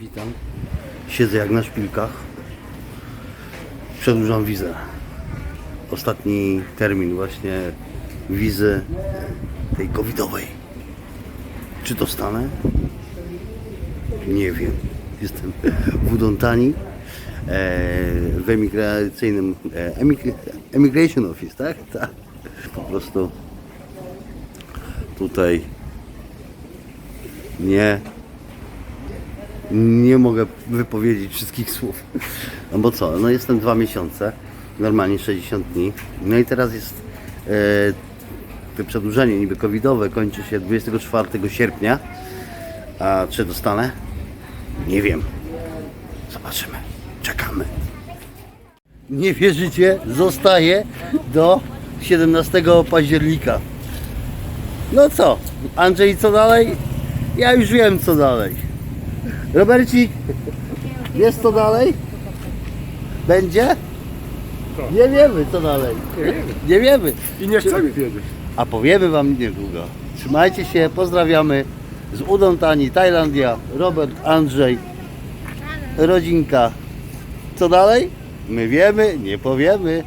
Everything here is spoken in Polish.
Witam. Siedzę jak na szpilkach. Przedłużam wizę. Ostatni termin właśnie wizy tej covidowej. Czy to stanę? Nie wiem. Jestem w Udontani e, w emigracyjnym e, emig- Emigration Office, tak? Tak. Po prostu tutaj nie nie mogę wypowiedzieć wszystkich słów. No bo co, no jestem dwa miesiące, normalnie 60 dni. No i teraz jest e, to przedłużenie niby covidowe kończy się 24 sierpnia. A czy dostanę? Nie wiem. Zobaczymy. Czekamy. Nie wierzycie? Zostaje do 17 października. No co? Andrzej, co dalej? Ja już wiem, co dalej. Robercik, wiesz co dalej? Będzie? Nie wiemy, co dalej. Nie wiemy. I nie chcemy wiedzieć. A powiemy Wam niedługo. Trzymajcie się, pozdrawiamy z Udontani, Tajlandia, Robert, Andrzej, rodzinka. Co dalej? My wiemy, nie powiemy.